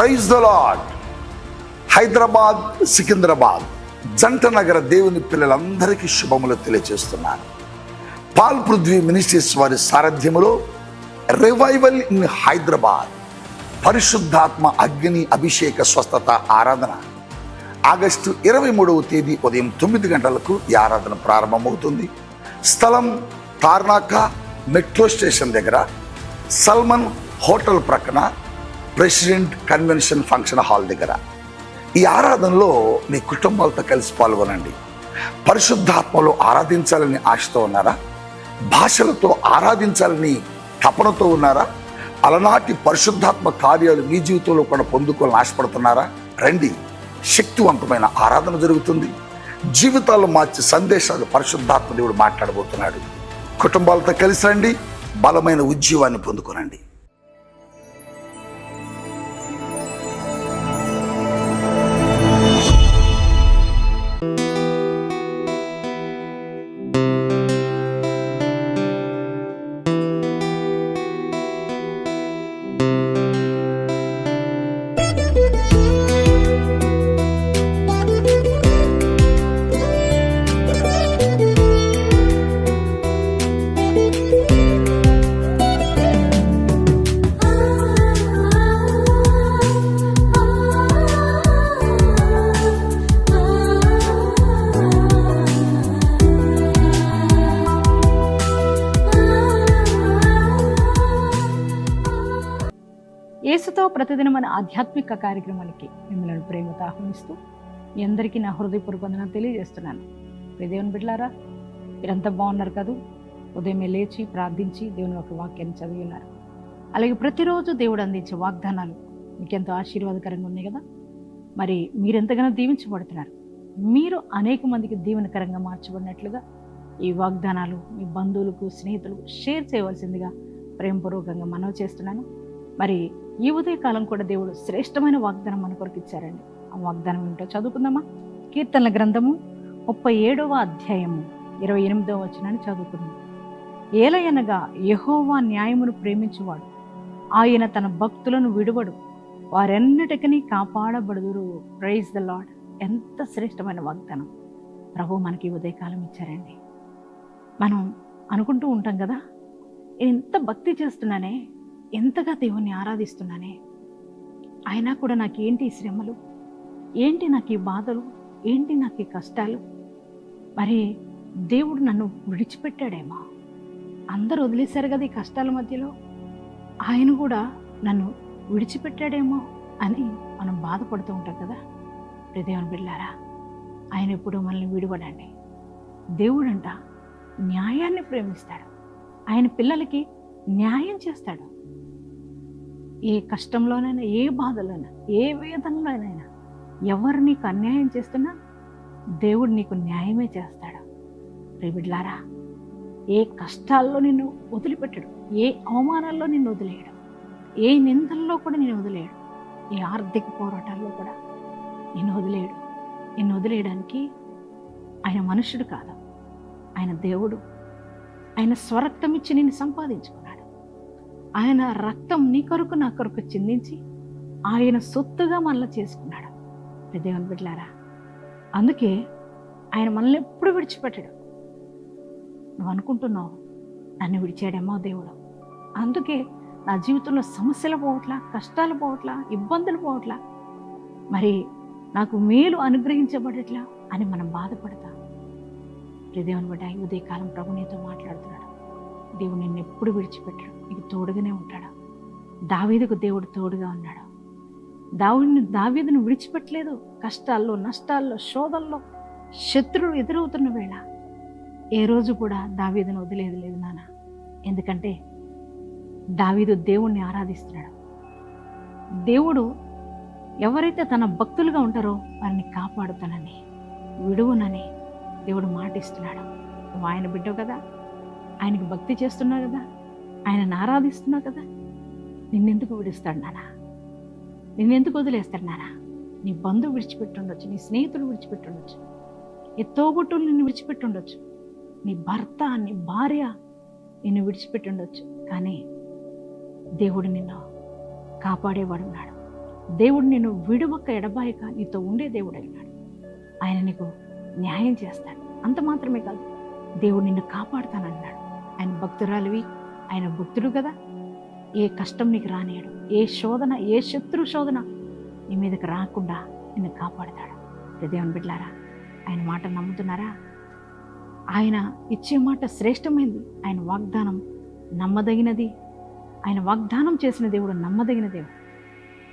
Praise the lord Hyderabad Secunderabad జంట నగర దేవుని పిల్లలందరికీ శుభములు తెలియజేస్తున్నాను. పాల్ పృథ్వీ మినిస్ట్రీస్ వారి సారథ్యములో రివైవల్ ఇన్ హైదరాబాద్ పరిశుద్ధాత్మ అగ్ని అభిషేక స్వస్థత ఆరాధన. ఆగస్టు ఇరవై మూడవ తేదీ ఉదయం తొమ్మిది గంటలకు ఈ ఆరాధన ప్రారంభమవుతుంది. స్థలం తార్నాక మెట్రో స్టేషన్ దగ్గర సల్మన్ హోటల్ ప్రక్కన ప్రెసిడెంట్ కన్వెన్షన్ ఫంక్షన్ హాల్ దగ్గర. ఈ ఆరాధనలో మీ కుటుంబాలతో కలిసి పాల్గొనండి. పరిశుద్ధాత్మలో ఆరాధించాలని ఆశతో ఉన్నారా? భాషలతో ఆరాధించాలని తపనతో ఉన్నారా? అలనాటి పరిశుద్ధాత్మ కార్యాలు మీ జీవితంలో కూడా పొందుకోవాలని ఆశపడుతున్నారా? రండి శక్తివంతమైన ఆరాధన జరుగుతుంది. జీవితాలు మార్చే సందేశాలు పరిశుద్ధాత్మ దేవుడు మాట్లాడబోతున్నాడు. కుటుంబాలతో కలిసి రండి బలమైన ఉద్యోగాన్ని పొందుకోనండి. యేసుతో ప్రతిదినం మన ఆధ్యాత్మిక కార్యక్రమాలకి మిమ్మల్ని ప్రేమతో ఆహ్వానిస్తూ మీ అందరికీ నా హృదయపూర్వక వందనాలు తెలియజేస్తున్నాను. దేవుని బిడ్డలారా మీరంతా బాగున్నారు కదూ? ఉదయమే లేచి ప్రార్థించి దేవుని ఒక వాక్యాన్ని చదివి ఉన్నారు. అలాగే ప్రతిరోజు దేవుడు అందించే వాగ్దానాలు మీకు ఎంతో ఆశీర్వాదకరంగా ఉన్నాయి కదా? మరి మీరెంతగానో దీవించబడుతున్నారు. మీరు అనేక మందికి దీవెనకరంగా మార్చబడినట్లుగా ఈ వాగ్దానాలు మీ బంధువులకు స్నేహితులకు షేర్ చేయవలసిందిగా ప్రేమపూర్వకంగా మనవి చేస్తున్నాను. మరి ఈ ఉదయకాలం కూడా దేవుడు శ్రేష్టమైన వాగ్దానం మన కొరకు ఇచ్చారండి. ఆ వాగ్దానం ఏంటో చదువుకుందామా? కీర్తనల గ్రంథము ముప్పై ఏడవ అధ్యాయము ఇరవై ఎనిమిదవ వచనాన్ని చదువుకుందాం. ఏలయనగా యహోవా న్యాయమును ప్రేమించువాడు. ఆయన తన భక్తులను విడువడు. వారెన్నటికని కాపాడబడుదురు. ప్రైజ్ ద లాడ్ ఎంత శ్రేష్టమైన వాగ్దానం. ప్రభు మనకి ఉదయకాలం ఇచ్చారండి. మనం అనుకుంటూ ఉంటాం కదా ఎంత భక్తి చేస్తున్నానే ఎంతగా దేవుణ్ణి ఆరాధిస్తున్నానే? అయినా కూడా నాకేంటి ఈ శ్రమలు? ఏంటి నాకు ఈ బాధలు? ఏంటి నాకు ఈ కష్టాలు? మరి దేవుడు నన్ను విడిచిపెట్టాడేమో? అందరూ వదిలేశారు కదా ఈ కష్టాల మధ్యలో? ఆయన కూడా నన్ను విడిచిపెట్టాడేమో అని మనం బాధపడుతూ ఉంటాం కదా? దేవుని బిళ్ళారా ఆయన ఎప్పుడు మనల్ని విడిపడండి. దేవుడంట న్యాయాన్ని ప్రేమిస్తాడు. ఆయన పిల్లలకి న్యాయం చేస్తాడు. ఏ కష్టంలోనైనా ఏ బాధలోనైనా ఏ వేదనలోనైనా ఎవరు నీకు అన్యాయం చేస్తున్నా దేవుడు నీకు న్యాయమే చేస్తాడు. రేబిడ్లారా ఏ కష్టాల్లో నిన్ను వదిలిపెట్టడు ఏ అవమానాల్లో నిన్ను వదిలేయడు ఏ నిందల్లో కూడా నేను వదిలేయడు ఏ ఆర్థిక పోరాటాల్లో కూడా నిన్ను వదిలేయడు. నిన్ను వదిలేయడానికి ఆయన మనుషుడు కాదు. ఆయన దేవుడు. ఆయన స్వరక్తం ఇచ్చి నిన్ను సంపాదించుకో. ఆయన రక్తం నీ కొరకు నా కొరకు చిందించి ఆయన సొత్తుగా మనలో చేసుకున్నాడు. దేవుని బిడ్డలారా అందుకే ఆయన మనల్ని ఎప్పుడు విడిచిపెట్టాడు. నువ్వు అనుకుంటున్నావు నన్ను విడిచాడేమో దేవుడు. అందుకే నా జీవితంలో సమస్యలు పోవట్లా కష్టాలు పోవట్లా ఇబ్బందులు పోవట్లా. మరి నాకు మేలు అనుగ్రహించబడట్లా అని మనం బాధపడతాం. దేవుని బిడ్డ ఉదయకాలం ప్రభు నీతో మాట్లాడుతున్నాడు. దేవుడు నిన్ను ఎప్పుడు విడిచిపెట్టాడు. నీకు తోడుగానే ఉంటాడు. దావీదుకు దేవుడు తోడుగా ఉన్నాడు. దావుడిని దావీదును విడిచిపెట్టలేదు. కష్టాల్లో నష్టాల్లో శోధల్లో శత్రువు ఎదురవుతున్న వేళ ఏ రోజు కూడా దావీదును వదిలేదు లేదు నాన్న. ఎందుకంటే దావీదు దేవుణ్ణి ఆరాధిస్తున్నాడు. దేవుడు ఎవరైతే తన భక్తులుగా ఉంటారో వారిని కాపాడుతానని విడువునని దేవుడు మాటిస్తున్నాడు. ఆయన బిడ్డవు కదా. ఆయనకి భక్తి చేస్తున్నావు కదా? ఆయనను ఆరాధిస్తున్నావు కదా? నిన్నెందుకు విడుస్తాడు నానా? నిన్నెందుకు వదిలేస్తాడు నానా? నీ బంధువు విడిచిపెట్టుండొచ్చు నీ స్నేహితుడు విడిచిపెట్టుండొచ్చు నీ తోబుట్టులు నిన్ను విడిచిపెట్టుండొచ్చు నీ భర్త నీ భార్య నిన్ను విడిచిపెట్టుండొచ్చు కానీ దేవుడు నిన్ను కాపాడేవాడు ఉన్నాడు. దేవుడు నిన్ను విడువక్క ఎడబాయక నీతో ఉండే దేవుడు అయినాడు. ఆయన నీకు న్యాయం చేస్తాడు. అంత మాత్రమే కాదు దేవుడు నిన్ను కాపాడుతానన్నాడు. ఆయన భక్తురాలివి ఆయన భక్తుడు కదా. ఏ కష్టం నీకు రానియడు ఏ శోధన ఏ శత్రు శోధన నీ మీదకి రాకుండా నిన్ను కాపాడుతాడు. దేవుని బిడ్డారా ఆయన మాట నమ్ముతున్నారా? ఆయన ఇచ్చే మాట శ్రేష్టమైంది. ఆయన వాగ్దానం నమ్మదగినది. ఆయన వాగ్దానం చేసిన దేవుడు నమ్మదగిన దేవుడు.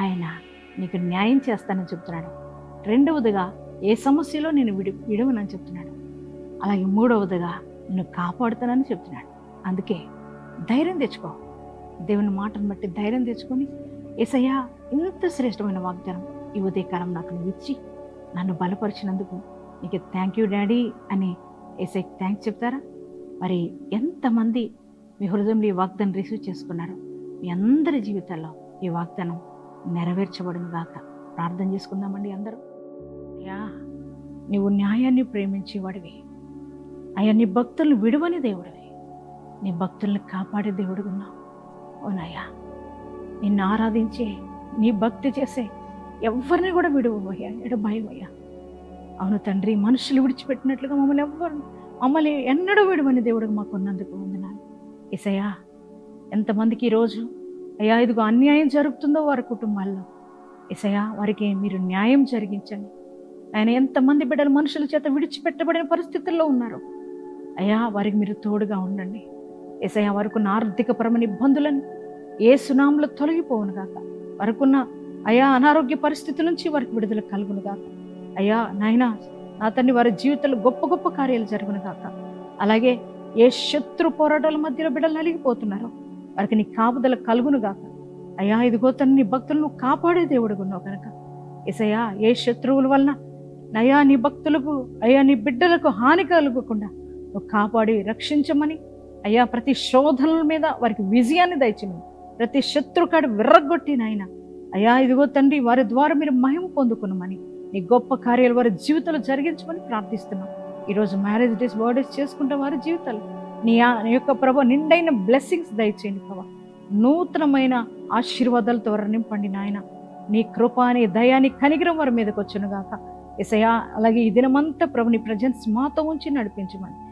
ఆయన నీకు న్యాయం చేస్తానని చెప్తున్నాడు. రెండవదిగా ఏ సమస్యలో నేను విడి విడవనని చెప్తున్నాడు. అలాగే మూడవదిగా నిన్ను కాపాడుతానని చెప్తున్నాడు. అందుకే ధైర్యం తెచ్చుకో. దేవుని మాటను బట్టి ధైర్యం తెచ్చుకొని ఏసయ్యా ఇంత శ్రేష్టమైన వాగ్దానం ఈ ఉదయకాలం నాకు నువ్వు ఇచ్చి నన్ను బలపరిచినందుకు నీకు థ్యాంక్ యూ డాడీ అని ఏసై థ్యాంక్స్ చెప్తారా? మరి ఎంతమంది మీ హృదయంలో ఈ వాగ్దానం రిసీవ్ చేసుకున్నారు మీ అందరి జీవితాల్లో ఈ వాగ్దానం నెరవేర్చబడును గాక. ప్రార్థన చేసుకుందామండి అందరూ. యా నీవు న్యాయాన్ని ప్రేమించేవాడివి. అయా నీ భక్తులను విడువని దేవుడివి. నీ భక్తుల్ని కాపాడే దేవుడు ఉన్నావు. ఓనయ్యా నిన్ను ఆరాధించే నీ భక్తి చేసే ఎవరిని కూడా విడువయ్యా ఎడ భయమయ్యా అవును తండ్రి మనుషులు విడిచిపెట్టినట్లుగా మమ్మల్ని ఎవ్వరు మమ్మల్ని ఎన్నడూ విడువని దేవుడు మాకు ఉన్నందుకు వందనాలు. ఇసయ్యా ఎంతమందికి ఈరోజు అయ్యా ఇదిగో అన్యాయం జరుగుతుందో వారి కుటుంబాల్లో. ఇసయ్యా వారికి మీరు న్యాయం జరిగించండి. ఆయన ఎంతమంది బిడ్డలు మనుషుల చేత విడిచిపెట్టబడిన పరిస్థితుల్లో ఉన్నారు. అయ్యా వారికి మీరు తోడుగా ఉండండి. ఎసయ్యా వారికున్న ఆర్థికపరమైన ఇబ్బందులను ఏ సునాములో తొలగిపోవును గాక. వారికున్న అయా అనారోగ్య పరిస్థితుల నుంచి వారికి విడుదల కలుగును గాక. అయ్యా నాయనా నా తండ్రి వారి జీవితంలో గొప్ప గొప్ప కార్యాలు జరుగును గాక. అలాగే ఏ శత్రు పోరాటాల మధ్యలో బిడ్డలు నలిగిపోతున్నారో వారికి నీ కాపుదల కలుగును గాక. అయ్యా ఇదిగో తను నీ భక్తులను కాపాడే దేవుడు ఉన్నావు కనుక ఎసయ్యా ఏ శత్రువుల వలన నయా నీ భక్తులకు అయ్యా నీ బిడ్డలకు హాని కలుగకుండా నువ్వు కాపాడి రక్షించమని అయ్యా ప్రతి శోధనల మీద వారికి విజయాన్ని దయచమని ప్రతి శత్రుకాడు విర్రగొట్టి నాయన. అయ్యా ఇదిగో తండ్రి వారి ద్వారా మీరు మహిమ పొందుకున్నామని నీ గొప్ప కార్యాలు వారి జీవితంలో జరిగించమని ప్రార్థిస్తున్నాం. ఈరోజు మ్యారేజ్ డేస్ బర్త్డేస్ చేసుకుంటే వారి జీవితాలు నీ ఆ- యొక్క ప్రభు నిండైన బ్లెస్సింగ్స్ దయచేయండి ప్రభా. నూతనమైన ఆశీర్వాదాలతో వారు నింపండి నాయన. నీ కృపాని దయాన్ని దయాని కనిగిరం వారి మీదకి వచ్చును గాక. ఎసయా అలాగే ఈ దినమంతా ప్రభు నీ ప్రజెన్స్ మాతో ఉంచి నడిపించమని